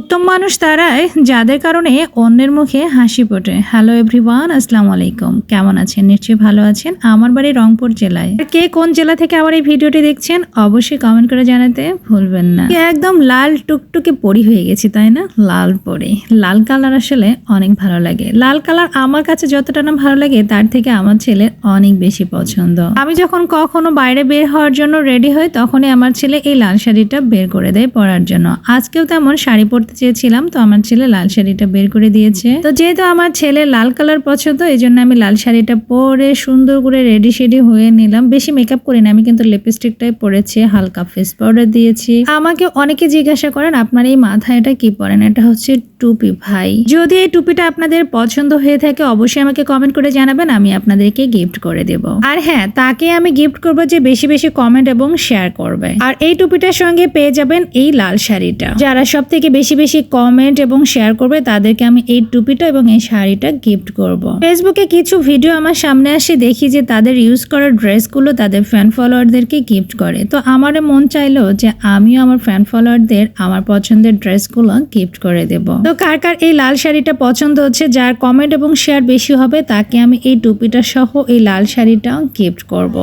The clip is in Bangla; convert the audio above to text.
উত্তম মানুষ তারাই, যাদের কারণে অন্যের মুখে হাসি ফোটে। হ্যালো এভরিওয়ান আসসালামু আলাইকুম। কেমন আছেন? নিশ্চয়ই ভালো আছেন। আমার বাড়ি রংপুর জেলায়। কে কোন জেলা থেকে আমার এই ভিডিওটি দেখছেন, অবশ্যই কমেন্ট করে জানাতে ভুলবেন না। একদম লাল টুকটুকে পরি হয়ে গেছি, তাই না? লাল পরি। লাল কালার আসলে অনেক ভালো লাগে। লাল কালার আমার কাছে যতটা না ভালো লাগে, তার থেকে আমার ছেলে অনেক বেশি পছন্দ। আমি যখন কখনো বাইরে বের হওয়ার জন্য রেডি হই, তখনই আমার ছেলে এই লাল শাড়িটা বের করে দেয় পরার জন্য। আজকেও তেমন শাড়ি পরতে চেয়েছিলাম, তো আমার ছেলে লাল শাড়িটা বের করে দিয়েছে। তো যেহেতু আমার ছেলে লাল কালার পছন্দ, এই জন্য আমি লাল শাড়িটা পরে সুন্দর করে রেডি শেডি হয়ে নিলাম। বেশি মেকআপ করি না আমি কিন্তু লিপস্টিকটাই পরেছি, হালকা ফেস পাউডার দিয়েছি। আমাকে অনেকে জিজ্ঞাসা করেন, আপনার এই মাথায় এটা কি পরেন এটা হচ্ছে টুপি ভাই। যদি এই টুপিটা আপনাদের পছন্দ হয়ে থাকে, অবশ্যই আমাকে কমেন্ট করে জানাবেন, আমি আপনাদেরকে গিফট করে দেব। আর হ্যাঁ তাকে আমি গিফট করব যে বেশি বেশি কমেন্ট এবং শেয়ার করবে। আর এই টুপিটার সঙ্গে পেয়ে যাবেন এই লাল শাড়িটা। যারা সব থেকে বেশি বেশি কমেন্ট এবং শেয়ার করবে, তাদেরকে আমি এই টুপিটা এবং এই শাড়িটা গিফট করব। ফেসবুকে কিছু ভিডিও আমার সামনে আসে, দেখি যে তাদের ইউজ করা ড্রেসগুলো তাদের ফ্যান ফলোয়ারদেরকে গিফট করে। তো আমার মন চাইলো যে আমিও আমার ফ্যান ফলোয়ারদের আমার পছন্দের ড্রেসগুলো গিফট করে দেব। তো কার কার এই লাল শাড়িটা পছন্দ হচ্ছে, যার কমেন্ট এবং শেয়ার বেশি হবে, তাকে আমি এই টুপিটা সহ এই লাল শাড়িটা গিফট করব।